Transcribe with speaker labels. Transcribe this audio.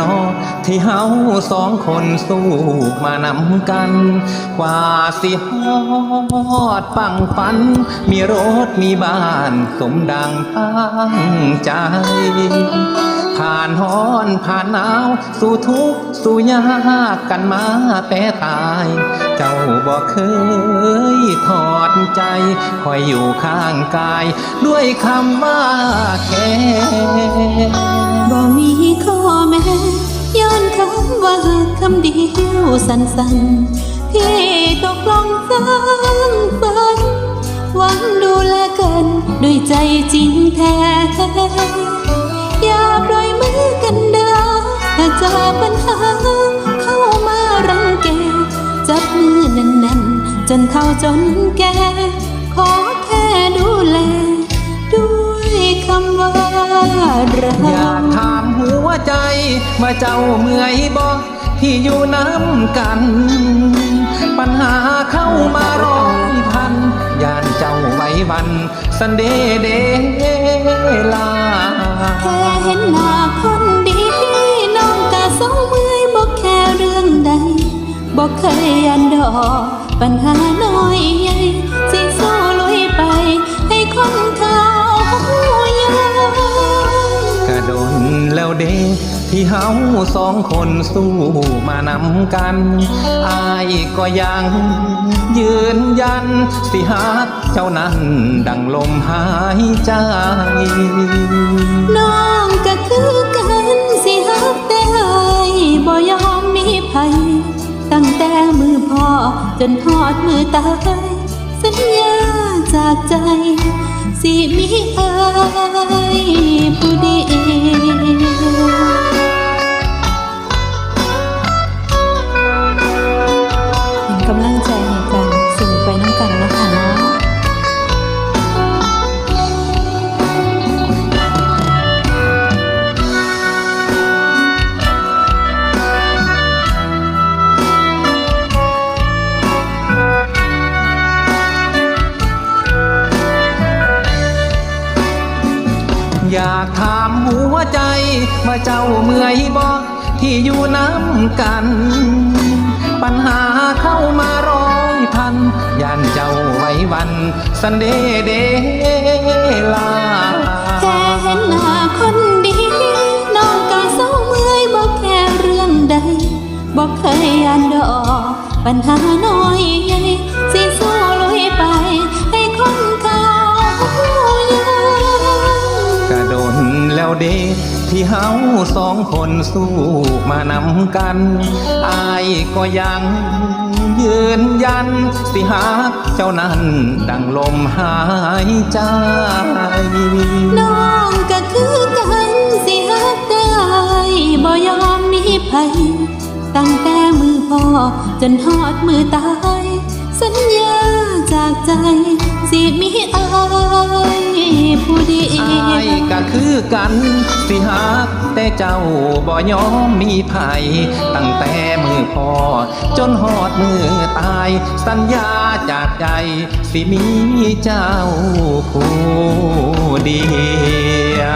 Speaker 1: นอที่เฮาสองคนสู้มานำกัน กว่าสิฮอดปังฝัน มีรถมีบ้านสมดังตั้งใจ ผ่านฮ้อนผ่านหนาว สู่ทุกข์สู่ยากกันมาแต่ตาย เจ้าบอกเคยถอดใจ คอยอยู่ข้างกาย ด้วยคำว่าแค่
Speaker 2: บ่มีข้ำเดียวสั้นๆที่ตกลงสร้างฝันหวังดูแลกันด้วยใจจริงแท้ อย่าปล่อยมือกันเด้อถ้าเจอปัญหาเข้ามารังแก จับมือแน่นๆ จนเท่าจนแก่ขอแค่ดูแล ด้วยคำว่ารั
Speaker 1: อยาก
Speaker 2: ก
Speaker 1: ถามหัวใจว่าเจ้าเมื่อยบ่ ที่อยู่น้ำกัน ปัญหาเข้ามาร้อยพันย่านเจ้าไว้วันสันเดเดลา
Speaker 2: แค่เห็นหน้าคนดีน้องกะสองมือบอกแค่เรื่องใดบอกเคยยันดอกปัญหาน้อยใหญ่สิสู้ลุ
Speaker 1: ที่เฮาสองคนสู้มานำกัน อายก็ยังยืนยัน สิหักเจ้านั้นดังลมหายใจ
Speaker 2: น้องก็คือกันสิฮักแต่อายบ่ยอมมีภัย ตั้งแต่มือพ่อจนทอดมือตาย สัญญาจากใจ สิมีอายผู้เดียว
Speaker 1: อยากถามหัวใจว่าเจ้าเมื่อยบ่ที่อยู่น้ำกัน ปัญหาเข้ามาร้อยพันย่านเจ้าไว้วันสันเดเดลา
Speaker 2: แค่เห็นหน้าคนดี น้องก็เศร้าเมื่อยบอกแค่เรื่องใดบอกเคยยานดอกปัญหาน้อย เด
Speaker 1: ที่เฮาสองคนสู้มานำกัน อายก็ยังยืนยัน สิหักเจ้านั้นดังลมหายใจ
Speaker 2: น้องก็คือกันสิฮักแต่อายบ่ยอมมีภัยตั้งแต่มือพ่อจนหอดมือตาย สัญญาจากใจ สิมีอาย
Speaker 1: คือกัน สิหักแต่เจ้าบ่ยอมมีภัยตั้งแต่มือพอจนหอดมือตาย สัญญาจากใจ สิมีเจ้าผู้เดียว